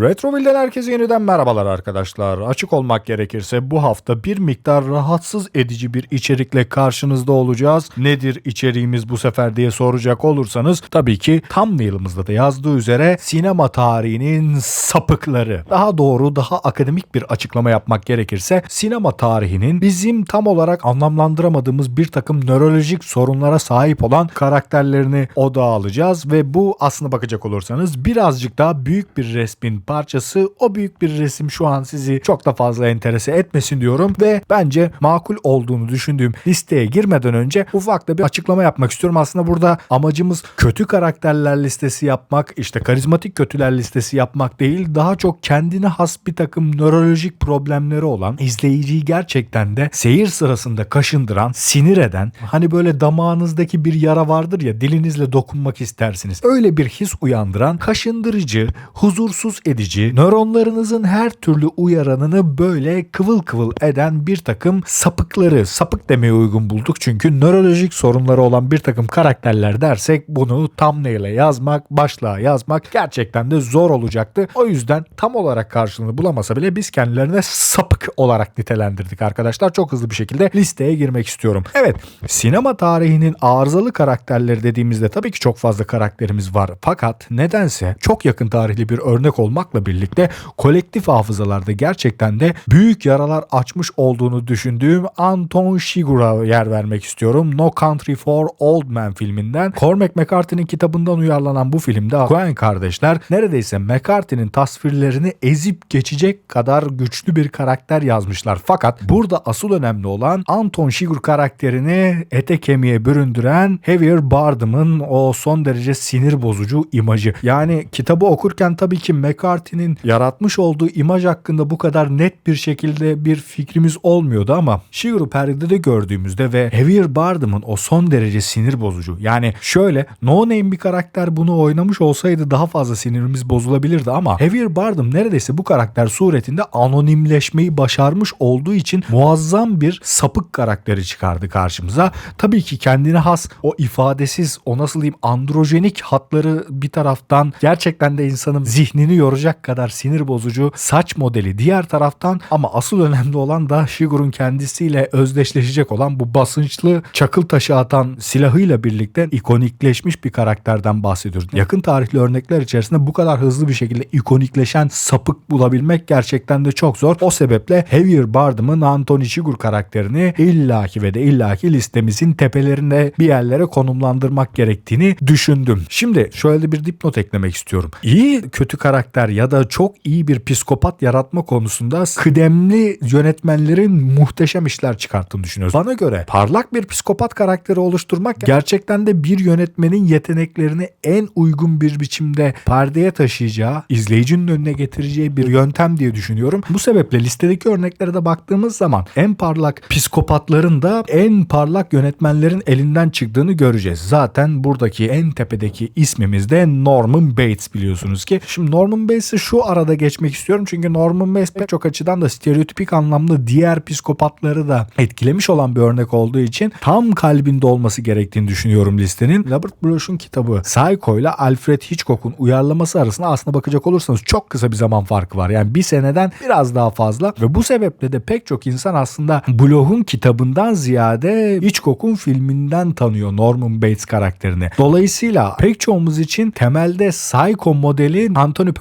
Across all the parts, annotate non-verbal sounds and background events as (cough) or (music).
Retroville'den herkese yeniden merhabalar arkadaşlar. Açık olmak gerekirse bu hafta bir miktar rahatsız edici bir içerikle karşınızda olacağız. Nedir içeriğimiz bu sefer diye soracak olursanız tabii ki thumbnail'ımızda da yazdığı üzere sinema tarihinin sapıkları. Daha doğru daha akademik bir açıklama yapmak gerekirse sinema tarihinin bizim tam olarak anlamlandıramadığımız bir takım nörolojik sorunlara sahip olan karakterlerini odağa alacağız ve bu aslına bakacak olursanız birazcık daha büyük bir resmin parçası. O büyük bir resim şu an sizi çok da fazla enterese etmesin diyorum ve bence makul olduğunu düşündüğüm listeye girmeden önce ufak da bir açıklama yapmak istiyorum. Aslında burada amacımız kötü karakterler listesi yapmak, işte karizmatik kötüler listesi yapmak değil. Daha çok kendine has bir takım nörolojik problemleri olan, izleyiciyi gerçekten de seyir sırasında kaşındıran, sinir eden, hani böyle damağınızdaki bir yara vardır ya dilinizle dokunmak istersiniz. Öyle bir his uyandıran, kaşındırıcı, huzursuz edici, nöronlarınızın her türlü uyaranını böyle kıvıl kıvıl eden bir takım sapıkları, sapık demeye uygun bulduk çünkü nörolojik sorunları olan bir takım karakterler dersek bunu thumbnail'e yazmak, başlığa yazmak gerçekten de zor olacaktı. O yüzden tam olarak karşılığını bulamasa bile biz kendilerine sapık olarak nitelendirdik arkadaşlar. Çok hızlı bir şekilde listeye girmek istiyorum. Evet, sinema tarihinin arızalı karakterleri dediğimizde tabii ki çok fazla karakterimiz var. Fakat nedense çok yakın tarihli bir örnek olmakla birlikte kolektif hafızalarda gerçekten de büyük yaralar açmış olduğunu düşündüğüm Anton Chigurh'a yer vermek istiyorum. No Country for Old Men filminden. Cormac McCarthy'nin kitabından uyarlanan bu filmde Coen kardeşler neredeyse McCarthy'nin tasvirlerini ezip geçecek kadar güçlü bir karakter yazmışlar. Fakat burada asıl önemli olan Anton Chigurh karakterini ete kemiğe büründüren Javier Bardem'ın o son derece sinir bozucu imajı. Yani kitabı okurken tabii ki McCarthy'nin yaratmış olduğu imaj hakkında bu kadar net bir şekilde bir fikrimiz olmuyordu ama Chigurh'u perdede gördüğümüzde ve Javier Bardem'ın o son derece sinir bozucu. Yani şöyle no name bir karakter bunu oynamış olsaydı daha fazla sinirimiz bozulabilirdi ama Javier Bardem neredeyse bu karakter suretinde anonimleşmeyi başarmış olduğu için muazzam bir sapık karakteri çıkardı karşımıza. Tabii ki kendine has o ifadesiz o nasıl diyeyim androjenik hatları bir taraftan gerçekten de insanın zihnini yoracak kadar sinir bozucu saç modeli diğer taraftan ama asıl önemli olan da Shigur'un kendisiyle özdeşleşecek olan bu basınçlı çakıl taşı atan silahıyla birlikte ikonikleşmiş bir karakterden bahsediyoruz. Yakın tarihli örnekler içerisinde bu kadar hızlı bir şekilde ikonikleşen sapık bulabilmek gerçekten de çok zor. O sebeple Javier Bardem'ın Anthony Shigur karakterini illaki ve de illaki listemizin tepelerinde bir yerlere konumlandırmak gerektiğini düşündüm. Şimdi şöyle bir dipnot eklemek istiyorum. İyi kötü karakter ya da çok iyi bir psikopat yaratma konusunda kıdemli yönetmenlerin muhteşem işler çıkarttığını düşünüyoruz. Bana göre parlak bir psikopat karakteri oluşturmak gerçekten de bir yönetmenin yeteneklerini en uygun bir biçimde perdeye taşıyacağı, izleyicinin önüne getireceği bir yöntem diye düşünüyorum. Bu sebeple listedeki örneklere de baktığımız zaman en parlak psikopatların da en parlak yönetmenlerin elinden çıktığını göreceğiz. Zaten buradaki en tepedeki ismimiz de Norman Bates biliyorsunuz ki. Şimdi Norman Bates'i şu arada geçmek istiyorum çünkü Norman Bates pek çok açıdan da stereotipik anlamda diğer psikopatları da etkilemiş olan bir örnek olduğu için tam kalbinde olması gerektiğini düşünüyorum listenin. Robert Bloch'un kitabı Psycho ile Alfred Hitchcock'un uyarlaması arasında aslında bakacak olursanız çok kısa bir zaman farkı var. Yani bir seneden biraz daha fazla ve bu sebeple de pek çok insan aslında Bloch'un kitabından ziyade Hitchcock'un filminden tanıyor Norman Bates karakterini. Dolayısıyla pek çoğumuz için temelde Psycho modeli Anthony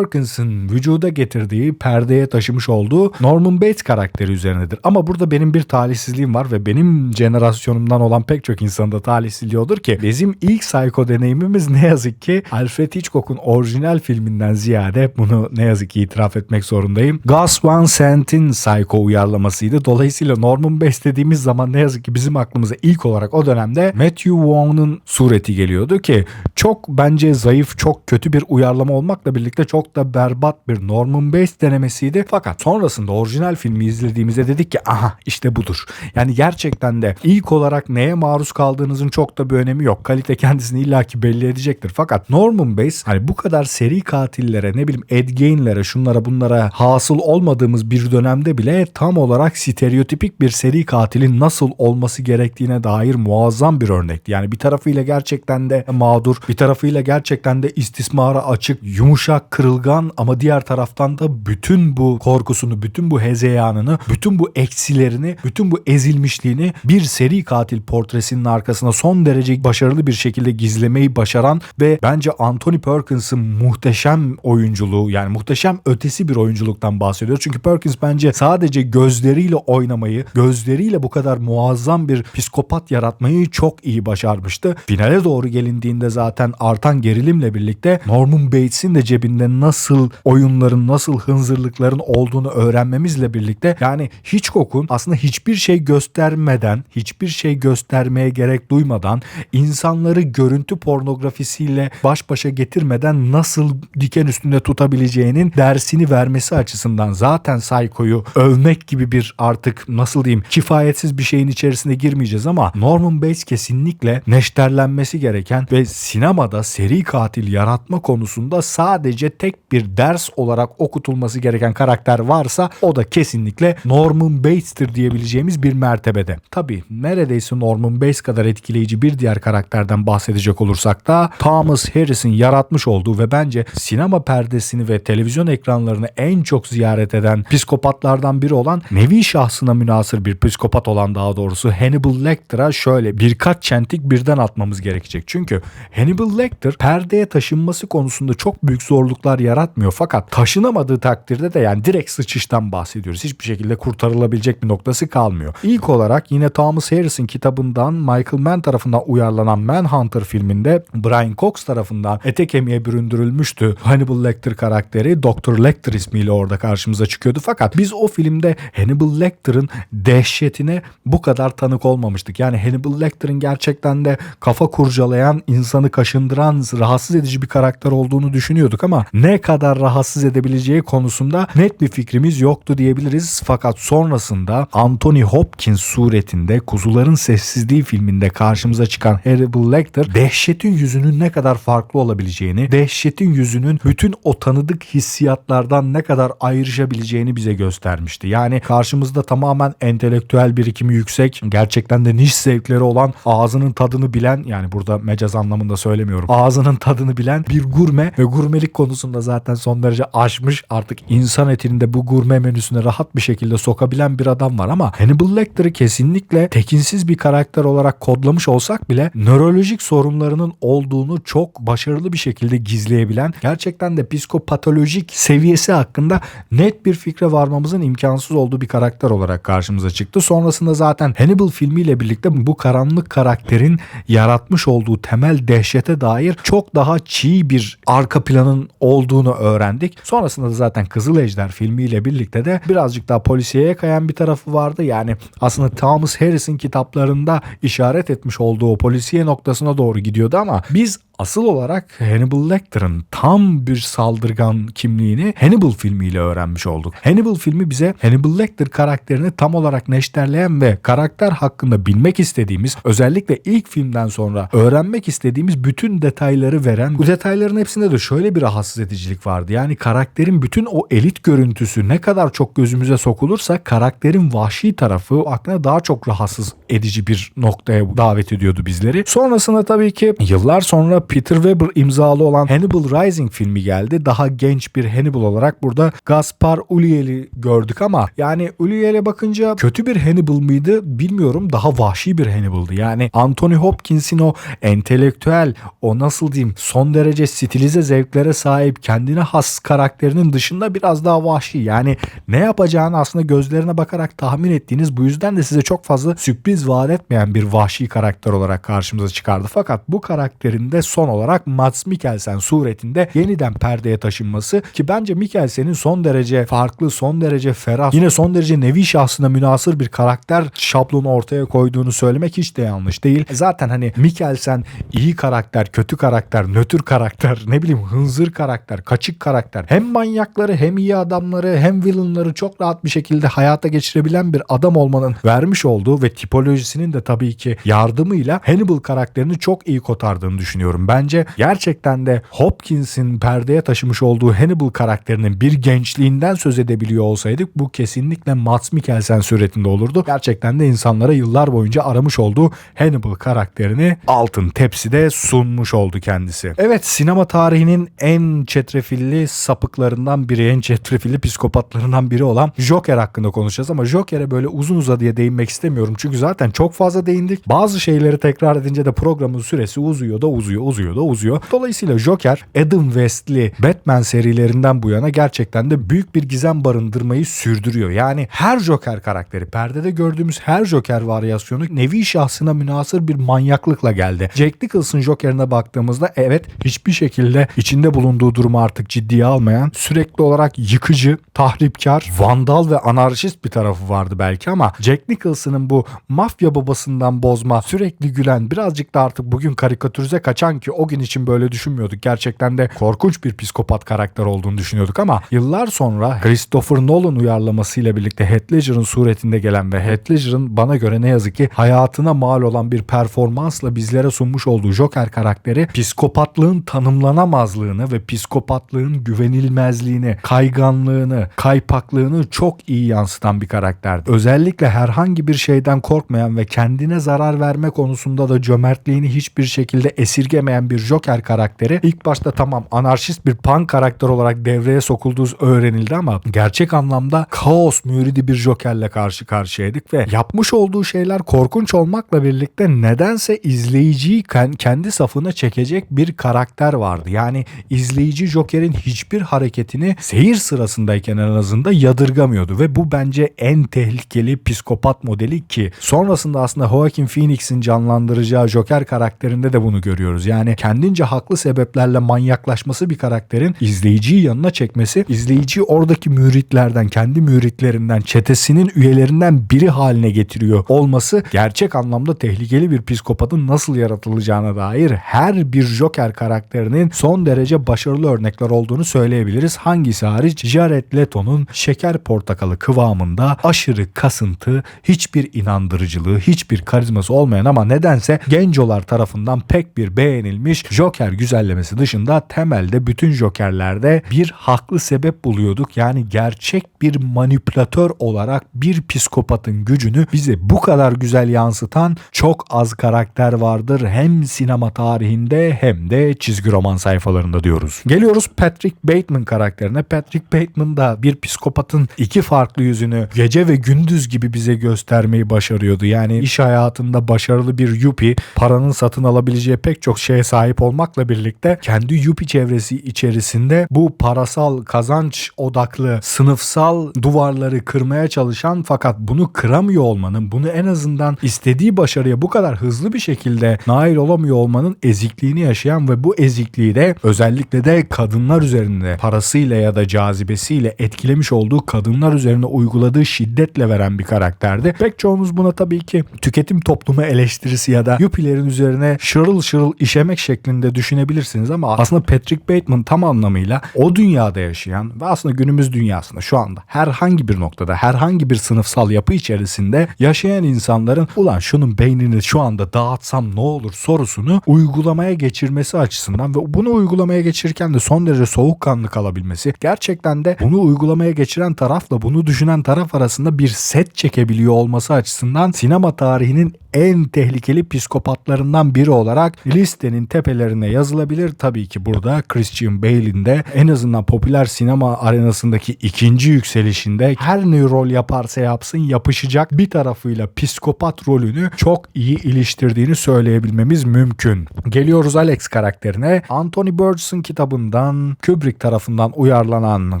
Perkins'in vücuda getirdiği, perdeye taşımış olduğu Norman Bates karakteri üzerinedir. Ama burada benim bir talihsizliğim var ve benim jenerasyonumdan olan pek çok insanın da talihsizliği odur ki bizim ilk Psycho deneyimimiz ne yazık ki Alfred Hitchcock'un orijinal filminden ziyade bunu ne yazık ki itiraf etmek zorundayım. Gus Van Sant'in Psycho uyarlamasıydı. Dolayısıyla Norman Bates dediğimiz zaman ne yazık ki bizim aklımıza ilk olarak o dönemde Matthew Vaughn'un sureti geliyordu ki çok bence zayıf, çok kötü bir uyarlama olmakla birlikte çok da berbat bir Norman Bates denemesiydi. Fakat sonrasında orijinal filmi izlediğimizde dedik ki aha işte budur. Yani gerçekten de ilk olarak neye maruz kaldığınızın çok da bir önemi yok. Kalite kendisini illaki belli edecektir. Fakat Norman Bates hani bu kadar seri katillere ne bileyim Ed Gein'lere şunlara bunlara hasıl olmadığımız bir dönemde bile tam olarak stereotipik bir seri katilin nasıl olması gerektiğine dair muazzam bir örnekti. Yani bir tarafıyla gerçekten de mağdur, bir tarafıyla gerçekten de istismara açık, yumuşak, kırılgan saldırgan ama diğer taraftan da bütün bu korkusunu, bütün bu hezeyanını, bütün bu eksilerini, bütün bu ezilmişliğini bir seri katil portresinin arkasına son derece başarılı bir şekilde gizlemeyi başaran ve bence Anthony Perkins'ın muhteşem oyunculuğu yani muhteşem ötesi bir oyunculuktan bahsediyor. Çünkü Perkins bence sadece gözleriyle oynamayı, gözleriyle bu kadar muazzam bir psikopat yaratmayı çok iyi başarmıştı. Finale doğru gelindiğinde zaten artan gerilimle birlikte Norman Bates'in de cebinde nasıl oyunların, nasıl hınzırlıkların olduğunu öğrenmemizle birlikte yani Hitchcock'un aslında hiçbir şey göstermeden, hiçbir şey göstermeye gerek duymadan insanları görüntü pornografisiyle baş başa getirmeden nasıl diken üstünde tutabileceğinin dersini vermesi açısından zaten Psycho'yu övmek gibi bir artık nasıl diyeyim kifayetsiz bir şeyin içerisine girmeyeceğiz ama Norman Bates kesinlikle neşterlenmesi gereken ve sinemada seri katil yaratma konusunda sadece tek bir ders olarak okutulması gereken karakter varsa o da kesinlikle Norman Bates'tir diyebileceğimiz bir mertebede. Tabi neredeyse Norman Bates kadar etkileyici bir diğer karakterden bahsedecek olursak da Thomas Harris'in yaratmış olduğu ve bence sinema perdesini ve televizyon ekranlarını en çok ziyaret eden psikopatlardan biri olan nevi şahsına münasır bir psikopat olan daha doğrusu Hannibal Lecter'a şöyle birkaç çentik birden atmamız gerekecek. Çünkü Hannibal Lecter perdeye taşınması konusunda çok büyük zorluklar yaratmıyor fakat taşınamadığı takdirde de yani direkt sıçıştan bahsediyoruz. Hiçbir şekilde kurtarılabilecek bir noktası kalmıyor. İlk olarak yine Thomas Harris'in kitabından Michael Mann tarafından uyarlanan Manhunter filminde Brian Cox tarafından ete kemiğe büründürülmüştü. Hannibal Lecter karakteri Dr. Lecter ismiyle orada karşımıza çıkıyordu. Fakat biz o filmde Hannibal Lecter'ın dehşetine bu kadar tanık olmamıştık. Yani Hannibal Lecter'ın gerçekten de kafa kurcalayan, insanı kaşındıran, rahatsız edici bir karakter olduğunu düşünüyorduk ama ne kadar rahatsız edebileceği konusunda net bir fikrimiz yoktu diyebiliriz. Fakat sonrasında Anthony Hopkins suretinde Kuzuların Sessizliği filminde karşımıza çıkan Hannibal Lecter dehşetin yüzünün ne kadar farklı olabileceğini, dehşetin yüzünün bütün o tanıdık hissiyatlardan ne kadar ayrışabileceğini bize göstermişti. Yani karşımızda tamamen entelektüel birikimi yüksek, gerçekten de niş zevkleri olan, ağzının tadını bilen yani burada mecaz anlamında söylemiyorum. Ağzının tadını bilen bir gurme ve gurmelik konusunda zaten son derece aşmış artık insan etini de bu gurme menüsüne rahat bir şekilde sokabilen bir adam var ama Hannibal Lecter'ı kesinlikle tekinsiz bir karakter olarak kodlamış olsak bile nörolojik sorunlarının olduğunu çok başarılı bir şekilde gizleyebilen gerçekten de psikopatolojik seviyesi hakkında net bir fikre varmamızın imkansız olduğu bir karakter olarak karşımıza çıktı. Sonrasında zaten Hannibal filmiyle birlikte bu karanlık karakterin yaratmış olduğu temel dehşete dair çok daha çiğ bir arka planın olduğunu öğrendik. Sonrasında da zaten Kızıl Ejder filmiyle birlikte de birazcık daha polisiyeye kayan bir tarafı vardı. Yani aslında Thomas Harris'in kitaplarında işaret etmiş olduğu polisiye noktasına doğru gidiyordu ama biz asıl olarak Hannibal Lecter'ın tam bir saldırgan kimliğini Hannibal filmiyle öğrenmiş olduk. Hannibal filmi bize Hannibal Lecter karakterini tam olarak neşterleyen ve karakter hakkında bilmek istediğimiz özellikle ilk filmden sonra öğrenmek istediğimiz bütün detayları veren bu detayların hepsinde de şöyle bir rahatsız edicilik vardı. Yani karakterin bütün o elit görüntüsü ne kadar çok gözümüze sokulursa karakterin vahşi tarafı aklına daha çok rahatsız edici bir noktaya davet ediyordu bizleri. Sonrasında tabii ki yıllar sonra Peter Weber imzalı olan Hannibal Rising filmi geldi. Daha genç bir Hannibal olarak burada Gaspar Ulliel'i gördük ama yani Ulliel'e bakınca kötü bir Hannibal mıydı bilmiyorum. Daha vahşi bir Hannibal'dı. Yani Anthony Hopkins'in o entelektüel, o nasıl diyeyim son derece stilize zevklere sahip kendine has karakterinin dışında biraz daha vahşi. Yani ne yapacağını aslında gözlerine bakarak tahmin ettiğiniz bu yüzden de size çok fazla sürpriz vaat etmeyen bir vahşi karakter olarak karşımıza çıkardı. Fakat bu karakterin de son olarak Mads Mikkelsen suretinde yeniden perdeye taşınması ki bence Mikkelsen'in son derece farklı, son derece ferah, yine son derece nevi şahsına münasır bir karakter şablonu ortaya koyduğunu söylemek hiç de yanlış değil. Zaten hani Mikkelsen iyi karakter, kötü karakter, nötr karakter, ne bileyim hınzır karakter, kaçık karakter. Hem manyakları hem iyi adamları hem villainları çok rahat bir şekilde hayata geçirebilen bir adam olmanın vermiş olduğu ve tipolojisinin de tabii ki yardımıyla Hannibal karakterini çok iyi kotardığını düşünüyorum düşünüyorum. Bence gerçekten de Hopkins'in perdeye taşımış olduğu Hannibal karakterinin bir gençliğinden söz edebiliyor olsaydık bu kesinlikle Mads Mikkelsen suretinde olurdu. Gerçekten de insanlara yıllar boyunca aramış olduğu Hannibal karakterini altın tepside sunmuş oldu kendisi. Evet sinema tarihinin en çetrefilli sapıklarından biri, en çetrefilli psikopatlarından biri olan Joker hakkında konuşacağız ama Joker'e böyle uzun uzadıya değinmek istemiyorum. Çünkü zaten çok fazla değindik. Bazı şeyleri tekrar edince de programın süresi uzuyor da uzuyor, uzuyor da uzuyor. Dolayısıyla Joker, Adam West'li Batman serilerinden bu yana gerçekten de büyük bir gizem barındırmayı sürdürüyor. Yani her Joker karakteri, perdede gördüğümüz her Joker varyasyonu nevi şahsına münasır bir manyaklıkla geldi. Jack Nicholson Joker'ine baktığımızda evet hiçbir şekilde içinde bulunduğu durumu artık ciddiye almayan, sürekli olarak yıkıcı, tahripkar, vandal ve anarşist bir tarafı vardı belki ama Jack Nicholson'ın bu mafya babasından bozma, sürekli gülen, birazcık da artık bugün karikatürize kaçan ki o gün için böyle düşünmüyorduk. Gerçekten de korkunç bir psikopat karakter olduğunu düşünüyorduk ama yıllar sonra Christopher Nolan uyarlamasıyla birlikte Heath Ledger'ın suretinde gelen ve Heath Ledger'ın bana göre ne yazık ki hayatına mal olan bir performansla bizlere sunmuş olduğu Joker karakteri psikopatlığın tanımlanamazlığını ve psikopatlığın güvenilmezliğini, kayganlığını, kaypaklığını çok iyi yansıtan bir karakterdi. Özellikle herhangi bir şeyden korkmayan ve kendine zarar verme konusunda da cömertliğini hiçbir şekilde esirgemeyen bir Joker karakteri ilk başta tamam anarşist bir punk karakter olarak devreye sokulduğu öğrenildi ama gerçek anlamda kaos müridi bir Joker'le karşı karşıyaydık ve yapmış olduğu şeyler korkunç olmakla birlikte nedense izleyiciyi kendi safına çekecek bir karakter vardı. Yani izleyici Joker'in hiçbir hareketini seyir sırasındayken en azından yadırgamıyordu ve bu bence en tehlikeli psikopat modeli ki sonrasında aslında Joaquin Phoenix'in canlandıracağı Joker karakterinde de bunu görüyoruz. Yani kendince haklı sebeplerle manyaklaşması bir karakterin izleyiciyi yanına çekmesi, izleyiciyi oradaki müritlerden, kendi müritlerinden, çetesinin üyelerinden biri haline getiriyor olması gerçek anlamda tehlikeli bir psikopatın nasıl yaratılacağına dair her bir Joker karakterinin son derece başarılı örnekler olduğunu söyleyebiliriz. Hangisi hariç? Jared Leto'nun şeker portakalı kıvamında aşırı kasıntı, hiçbir inandırıcılığı, hiçbir karizması olmayan ama nedense gencolar tarafından pek bir beğenilmiş Joker güzellemesi dışında temelde bütün Joker'lerde bir haklı sebep buluyorduk. Yani gerçek bir manipülatör olarak bir psikopatın gücünü bize bu kadar güzel yansıtan çok az karakter vardır. Hem sinema tarihinde hem de çizgi roman sayfalarında diyoruz. Geliyoruz Patrick Bateman karakterine. Patrick Bateman da bir psikopatın iki farklı yüzünü gece ve gündüz gibi bize göstermeyi başarıyordu. Yani iş hayatında başarılı bir yuppie, paranın satın alabileceği pek çok şeye sahip olmakla birlikte kendi yuppie çevresi içerisinde bu parasal kazanç odaklı sınıfsal duvarları kırmaya çalışan fakat bunu kıramıyor olmanın, bunu en azından istediği başarıya bu kadar hızlı bir şekilde nail olamıyor olmanın ezikliğini yaşayan ve bu ezikliği de özellikle de kadınlar üzerinde parasıyla ya da cazibesiyle etkilemiş olduğu kadınlar üzerine uyguladığı şiddetle veren bir karakterdi. Pek çoğumuz buna tabii ki tüketim toplumu eleştirisi ya da yupilerin üzerine şırıl şırıl işemek şeklinde düşünebilirsiniz ama aslında Patrick Bateman tam anlamıyla o dünyada yaşayan ve aslında günümüz dünyasında şu anda herhangi bir noktada herhangi bir sınıfsal yapı içerisinde yaşayan insanların ulan şunun beynini şu anda dağıtsam ne olur? sorusunu uygulamaya geçirmesi açısından ve bunu uygulamaya geçirirken de son derece soğukkanlı kalabilmesi gerçekten de bunu uygulamaya geçiren tarafla bunu düşünen taraf arasında bir set çekebiliyor olması açısından sinema tarihinin en tehlikeli psikopatlarından biri olarak listenin tepelerine yazılabilir. Tabii ki burada Christian Bale'in de en azından popüler sinema arenasındaki ikinci yükselişinde her ne rol yaparsa yapsın yapışacak bir tarafıyla psikopat rolünü çok iyi iliştirdiğini söyleyebilmemiz mümkün. Geliyoruz Alex karakterine. Anthony Burgess'ın kitabından Kubrick tarafından uyarlanan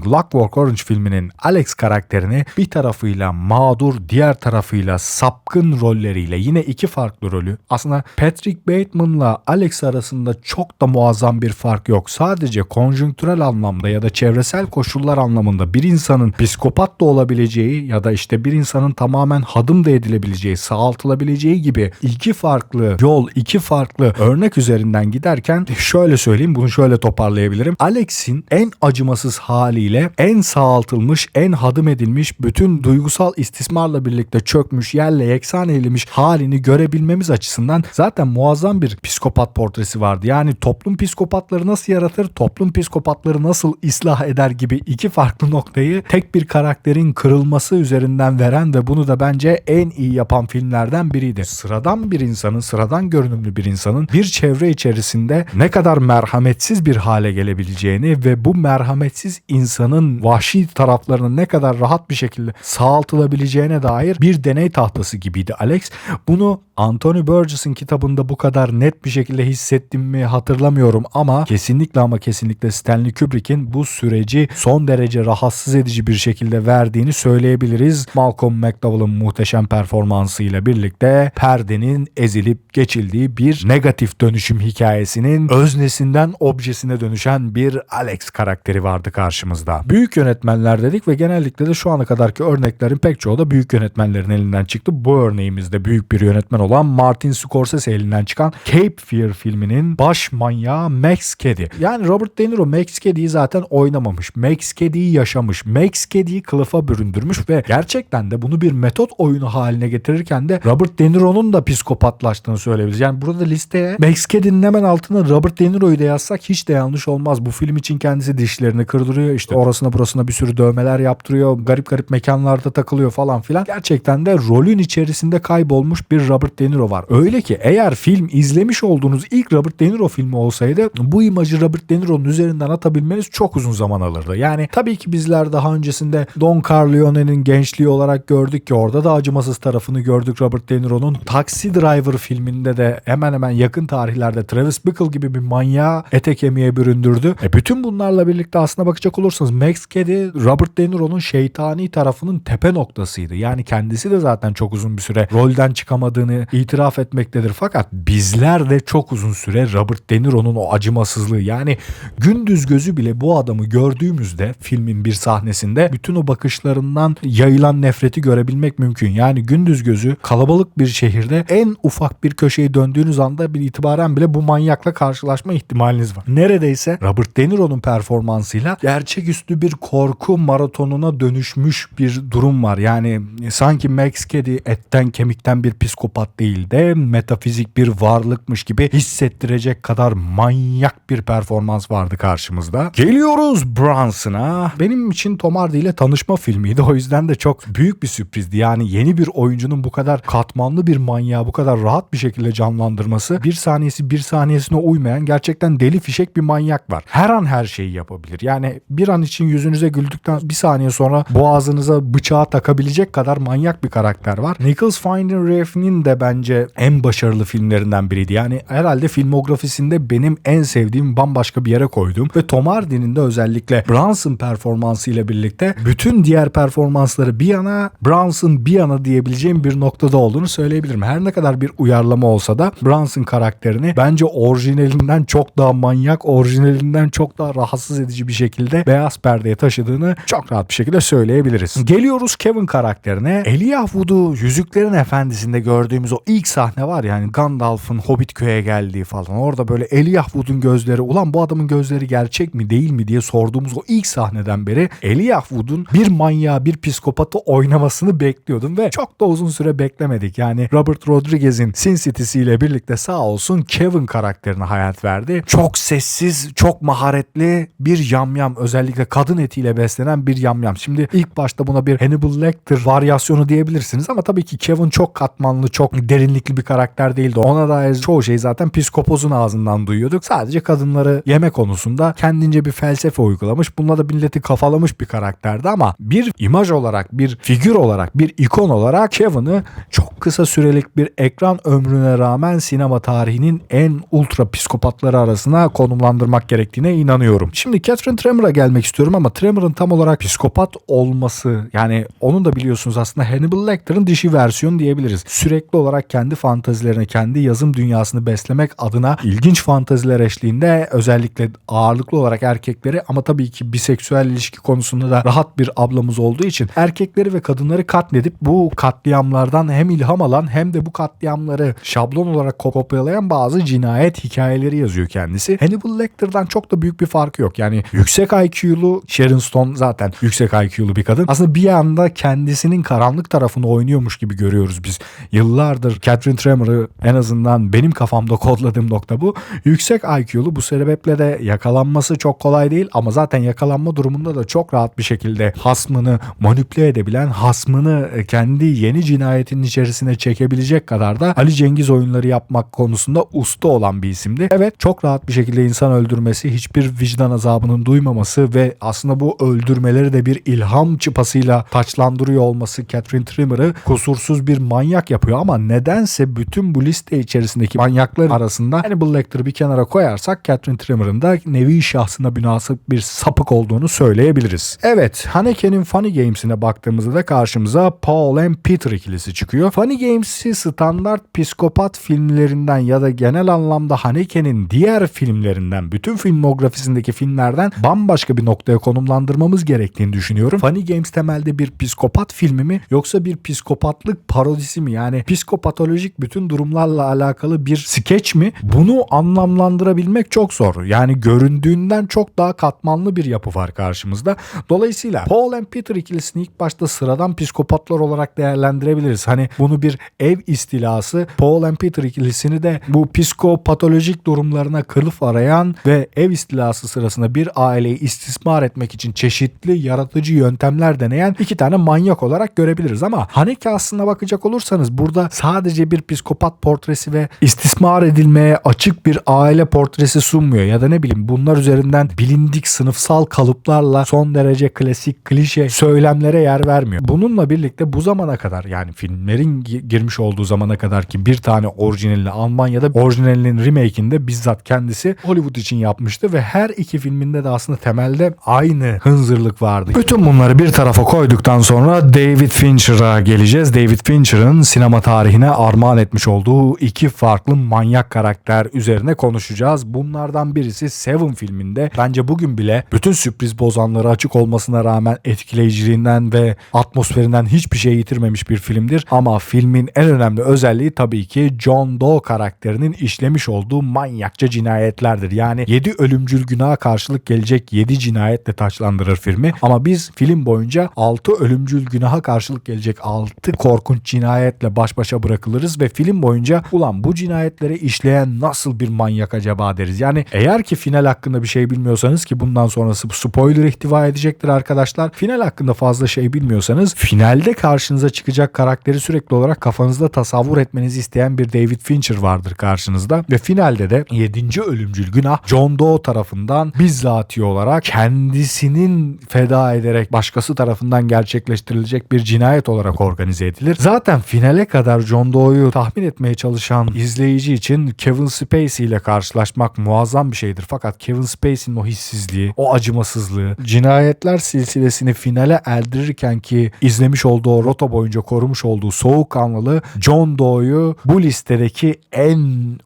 Clockwork Orange filminin Alex karakterini bir tarafıyla mağdur, diğer tarafıyla sapkın rolleriyle yine iki farklı rolü. Aslında Patrick Bateman'la Alex arasında çok da muazzam bir fark yok. Sadece konjonktürel anlamda ya da çevresel koşullar anlamında bir insanın psikopat da olabileceği ya da işte bir insanın tamamen hadım da edilebileceği, sağaltılabileceği gibi iki farklı yol, iki farklı örnek üzerinden giderken şöyle söyleyeyim bunu şöyle toparlayabilirim. Alex'in en acımasız haliyle en sağaltılmış, en hadım edilmiş, bütün duygusal istismarla birlikte çökmüş, yerle yeksan edilmiş halini görebilmemiz açısından zaten muazzam bir psikopat portresi portresi vardı. Yani toplum psikopatları nasıl yaratır, toplum psikopatları nasıl ıslah eder gibi iki farklı (laughs) noktayı tek bir karakterin kırılması üzerinden veren ve bunu da bence en iyi yapan filmlerden biriydi. Sıradan bir insanın, sıradan görünümlü bir insanın bir çevre içerisinde ne kadar merhametsiz bir hale gelebileceğini ve bu merhametsiz insanın vahşi taraflarını ne kadar rahat bir şekilde sağaltılabileceğine dair bir deney tahtası gibiydi Alex. Bunu Anthony Burgess'in kitabında bu kadar net bir şekilde hissettim mi hatırlamıyorum ama kesinlikle ama kesinlikle Stanley Kubrick'in bu süreci son derece rahatsız edici bir şekilde verdiğini söyleyebiliriz. Malcolm McDowell'ın muhteşem performansıyla birlikte perdenin ezilip geçildiği bir negatif dönüşüm hikayesinin öznesinden objesine dönüşen bir Alex karakteri vardı karşımızda. Büyük yönetmenler dedik ve genellikle de şu ana kadarki örneklerin pek çoğu da büyük yönetmenlerin elinden çıktı. Bu örneğimizde büyük bir yönetmen olan Martin Scorsese elinden çıkan Cape Fear filminin baş manyağı Max Cady. Yani Robert De Niro Max Cady'yi zaten oynamamış. Max Cady'yi yaşamış. Max Cady'yi kılıfa büründürmüş ve gerçekten de bunu bir metot oyunu haline getirirken de Robert De Niro'nun da psikopatlaştığını söyleyebiliriz. Yani burada listeye Max Cady'nin hemen altına Robert De Niro'yu da yazsak hiç de yanlış olmaz. Bu film için kendisi dişlerini kırdırıyor. İşte orasına burasına bir sürü dövmeler yaptırıyor. Garip garip mekanlarda takılıyor falan filan. Gerçekten de rolün içerisinde kaybolmuş bir Robert De Niro var. Öyle ki eğer film izlemiş olduğunuz ilk Robert De Niro filmi olsaydı bu imajı Robert De Niro'nun üzerinden atabilmeniz çok uzun zaman alırdı. Yani tabii ki bizler daha öncesinde Don Corleone'nin gençliği olarak gördük ki orada da acımasız tarafını gördük Robert De Niro'nun. Taxi Driver filminde de hemen hemen yakın tarihlerde Travis Bickle gibi bir manyağı ete kemiğe büründürdü. E bütün bunlarla birlikte aslına bakacak olursanız Max Cady Robert De Niro'nun şeytani tarafının tepe noktasıydı. Yani kendisi de zaten çok uzun bir süre rolden çıkamadığını itiraf etmektedir. Fakat bizler de çok uzun süre Robert De Niro'nun o acımasızlığı yani gündüz gözü bile bu adamı gördüğümüzde filmin bir sahnesinde bütün o bakışlarından yayılan nefreti görebilmek mümkün. Yani gündüz gözü kalabalık bir şehirde en ufak bir köşeyi döndüğünüz anda bir itibaren bile bu manyakla karşılaşma ihtimaliniz var. Neredeyse Robert De Niro'nun performansıyla gerçeküstü bir korku maratonuna dönüşmüş bir durum var. Yani sanki Max Cady etten kemikten bir psikopat değil de metafizik bir varlıkmış gibi hissettirecek kadar manyak bir performans vardı karşımızda. Geliyoruz Bronson'a. Benim için Tom Hardy ile tanışma filmiydi. O yüzden de çok büyük bir sürprizdi. Yani yeni bir oyuncunun bu kadar katmanlı bir manyağı bu kadar rahat bir şekilde canlandırması bir saniyesi bir saniyesine uymayan gerçekten deli fişek bir manyak var. Her an her şeyi yapabilir. Yani bir an için yüzünüze güldükten bir saniye sonra boğazınıza bıçağı takabilecek kadar manyak bir karakter var. Nicholas Winding Refn'in de bence en başarılı filmlerinden biriydi. Yani herhalde filmografisinde benim en sevdiğim bambaşka bir yere koydum. Ve Tom Hardy'nin de özellikle Bronson performansı ile birlikte bütün diğer performansları bir yana Bronson bir yana diyebileceğim bir noktada olduğunu söyleyebilirim. Her ne kadar bir uyarlama olsa da Bronson karakterini bence orijinalinden çok daha manyak, orijinalinden çok daha rahatsız edici bir şekilde beyaz perdeye taşıdığını çok rahat bir şekilde söyleyebiliriz. Geliyoruz Kevin karakterine. Elijah Wood'u Yüzüklerin Efendisi'nde gördüğümüz o ilk sahne var yani Gandalf'ın Hobbit köye geldiği falan. Orada böyle Elijah Wood'un gözleri ulan bu adamın gözleri gerçek mi değil mi diye sorduğumuz o ilk sahneden beri Elijah Wood'un bir manyağı bir psikopatı oynamasını bekliyordum ve çok da uzun süre beklemedik. Yani Robert Rodriguez'in Sin City'si ile birlikte sağ olsun Kevin karakterine hayat verdi. Çok sessiz, çok maharetli bir yamyam özellikle kadın etiyle beslenen bir yamyam. Şimdi ilk başta buna bir Hannibal Lecter varyasyonu diyebilirsiniz ama tabii ki Kevin çok katmanlı, çok derinlikli bir karakter değildi. Ona dair çoğu şey zaten psikopozun ağzından duyuyorduk. Sadece kadınları yeme konusunda kendince bir felsefe uygulamış. Bununla da milleti kafalamış bir karakterdi ama bir imaj olarak, bir figür olarak, bir ikon olarak Kevin'i çok kısa sürelik bir ekran ömrüne rağmen sinema tarihinin en ultra psikopatları arasına konumlandırmak gerektiğine inanıyorum. Şimdi Catherine Tremor'a gelmek istiyorum ama Tremor'ın tam olarak psikopat olması yani onun da biliyorsunuz aslında Hannibal Lecter'ın dişi versiyonu diyebiliriz. Sürekli olarak kendi fantazilerini, kendi yazım dünyasını beslemek adına ilginç fantaziler eşliğinde özellikle ağırlıklı olarak erkekleri ama tabii ki biseksüel ilişki konusunda da rahat bir ablamız olduğu için erkekleri ve kadınları katledip bu katliamlardan hem ilham alan hem de bu katliamları şablon olarak kopyalayan bazı cinayet hikayeleri yazıyor kendisi. Hannibal Lecter'dan çok da büyük bir farkı yok. Yani yüksek IQ'lu Sharon Stone zaten yüksek IQ'lu bir kadın. Aslında bir anda kendisinin karanlık tarafını oynuyormuş gibi görüyoruz biz. Yıllardır Catherine Tremor'ı en azından benim kafamda kodladığım nokta bu. Yüksek IQ'lu bu sebeple de yakalanması çok kolay değil ama zaten yakalanma durumunda da çok rahat bir şekilde hasmını manipüle edebilen, hasmını kendi yeni cinayetinin içerisine çekebilecek kadar da Ali Cengiz oyunları yapmak konusunda usta olan bir isimdi. Evet çok rahat bir şekilde insan öldürmesi, hiçbir vicdan azabının duymaması ve aslında bu öldürmeleri de bir ilham çıpasıyla taçlandırıyor olması Catherine Trimmer'ı kusursuz bir manyak yapıyor ama nedense bütün bu liste içerisindeki manyaklar arasında Hannibal Lecter'ı bir kenara koyarsak Catherine Trimmer'ın da nevi şahsına münasip bir sapık olduğunu söyleyebiliriz. Evet Haneke'nin Funny Games'ine baktığımızda da karşımıza Paul and Peter ikilisi çıkıyor. Funny Games'i standart psikopat filmlerinden ya da genel anlamda Haneke'nin diğer filmlerinden bütün filmografisindeki filmlerden bambaşka bir noktaya konumlandırmamız gerektiğini düşünüyorum. Funny Games temelde bir psikopat filmi mi yoksa bir psikopatlık parodisi mi? Yani psikopatolojik bütün durumlarla alakalı bir skeç mi? Bunu anlamlandırabilmek çok zor. Yani göründüğünden çok daha katmanlı bir yapı var karşımızda. Dolayısıyla Paul and Peter ikilisini ilk başta sıradan psikopatlar olarak değerlendirebiliriz. Hani bunu bir ev istilası Paul and Peter ikilisini de bu psikopatolojik durumlarına kılıf arayan ve ev istilası sırasında bir aileyi istismar etmek için çeşitli yaratıcı yöntemler deneyen iki tane manyak olarak görebiliriz ama Haneke aslına bakacak olursanız burada sadece bir psikopat portresi ve istismar edilmeye açık bir aile portresi sunmuyor ya da ne bileyim bunlar üzerinden bilindik sınıfsal kalıplarla son derece klasik klişe söylemlere yer vermiyor. Bununla birlikte bu zamana kadar yani filmlerin gi- girmiş olduğu zamana kadar ki bir tane orijinalini Almanya'da orijinalinin remake'inde bizzat kendisi Hollywood için yapmıştı ve her iki filminde de aslında temelde aynı hınzırlık vardı. Bütün bunları bir tarafa koyduktan sonra David Fincher'a geleceğiz. David Fincher'ın sinema tarihine armağan etmiş olduğu iki farklı manyak karakter üzerine konuşacağız. Bunlardan birisi Seven filminde bence bugün bile bütün sürpriz bozanları açık olmasına rağmen etkileyiciliğinden ve atmosferinden hiçbir şey yitirmemiş bir filmdir. Ama filmin en önemli özelliği tabii ki John Doe karakterinin işlemiş olduğu manyakça cinayetlerdir. Yani 7 ölümcül günaha karşılık gelecek 7 cinayetle taçlandırır filmi. Ama biz film boyunca 6 ölümcül günaha karşılık gelecek 6 korkunç cinayetle baş başa bırakılırız ve film boyunca ulan bu cinayetleri işleyen nasıl bir manyak acaba deriz. Yani eğer ki final hakkında bir şey bilmiyorsanız ki bundan sonrası spoiler ihtiva edecektir arkadaşlar. Final hakkında fazla şey bilmiyorsanız finalde karşınıza çıkacak karakteri sürekli olarak kafanızda tasavvur etmenizi isteyen bir David Fincher vardır karşınızda ve finalde de 7. ölümcül günah John Doe tarafından bizzati olarak kendisinin feda ederek başkası tarafından gerçekleştirilecek bir cinayet olarak organize edilir. Zaten finale kadar John Doe'yu tahmin etmeye çalışan izleyici için Kevin Spacey ile karşılaşmak muazzam bir şeydir. Fakat Kevin Spacey'nin o hissizliği, o acımasızlığı, cinayetler silsilesini finale erdirirken ki izlemiş olduğu rota boyunca korumuş olduğu soğukkanlılığı John Doe'yu bu listedeki en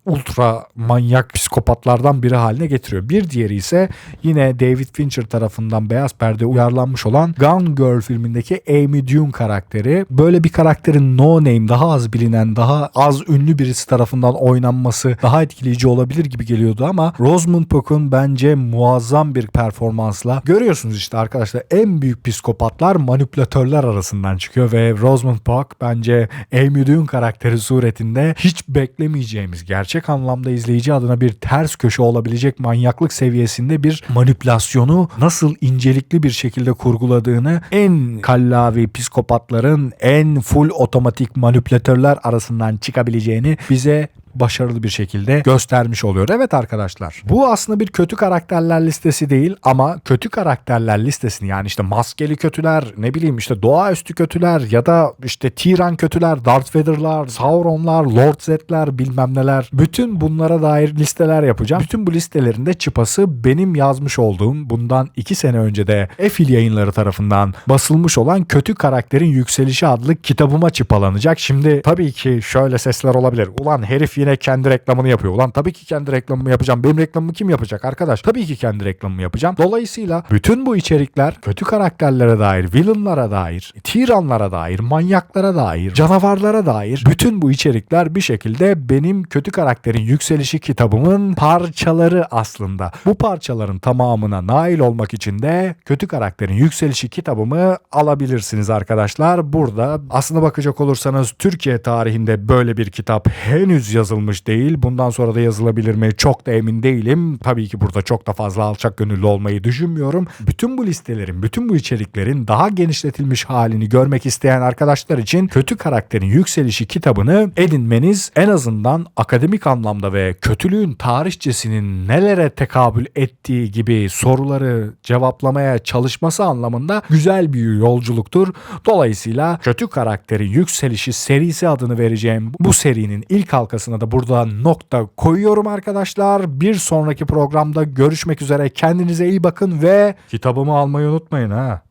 ultra manyak psikopatlardan biri haline getiriyor. Bir diğeri ise yine David Fincher tarafından beyaz perde uyarlanmış olan Gone Girl filmindeki Amy Dune karakteri. Böyle bir karakterin no name daha az bilinen, daha az ünlü birisi tarafından oynanması daha etkileyici olabilir gibi geliyordu ama Rosamund Pike'un bence muazzam bir performansla görüyorsunuz işte arkadaşlar en büyük psikopatlar manipülatörler arasından çıkıyor ve Rosamund Pike bence Amy Dune karakteri suretinde hiç beklemeyeceğimiz gerçek anlamda izleyici adına bir ters köşe olabilecek manyaklık seviyesinde bir manipülasyonu nasıl incelikli bir şekilde kurguladığını en kallavi psikopatların en full otomatik manipülatörler arasından çıkabileceğini bize başarılı bir şekilde göstermiş oluyor. Evet arkadaşlar bu aslında bir kötü karakterler listesi değil ama kötü karakterler listesini yani işte maskeli kötüler ne bileyim işte doğaüstü kötüler ya da işte tiran kötüler Darth Vader'lar, Sauron'lar, Lord Zed'ler bilmem neler bütün bunlara dair listeler yapacağım. Bütün bu listelerin de çıpası benim yazmış olduğum bundan iki sene önce de Efil yayınları tarafından basılmış olan Kötü Karakterin Yükselişi adlı kitabıma çıpalanacak. Şimdi tabii ki şöyle sesler olabilir. Ulan herif yine kendi reklamını yapıyor. Ulan tabii ki kendi reklamımı yapacağım. Benim reklamımı kim yapacak arkadaş? Tabii ki kendi reklamımı yapacağım. Dolayısıyla bütün bu içerikler kötü karakterlere dair, villainlara dair, tiranlara dair, manyaklara dair, canavarlara dair bütün bu içerikler bir şekilde benim kötü karakterin yükselişi kitabımın parçaları aslında. Bu parçaların tamamına nail olmak için de kötü karakterin yükselişi kitabımı alabilirsiniz arkadaşlar. Burada aslında bakacak olursanız Türkiye tarihinde böyle bir kitap henüz yazılmadı yazılmış değil. Bundan sonra da yazılabilir mi çok da emin değilim. Tabii ki burada çok da fazla alçak gönüllü olmayı düşünmüyorum. Bütün bu listelerin, bütün bu içeriklerin daha genişletilmiş halini görmek isteyen arkadaşlar için Kötü Karakterin Yükselişi kitabını edinmeniz en azından akademik anlamda ve kötülüğün tarihçesinin nelere tekabül ettiği gibi soruları cevaplamaya çalışması anlamında güzel bir yolculuktur. Dolayısıyla Kötü Karakterin Yükselişi serisi adını vereceğim bu serinin ilk halkasına da burada nokta koyuyorum arkadaşlar. Bir sonraki programda görüşmek üzere. Kendinize iyi bakın ve kitabımı almayı unutmayın ha.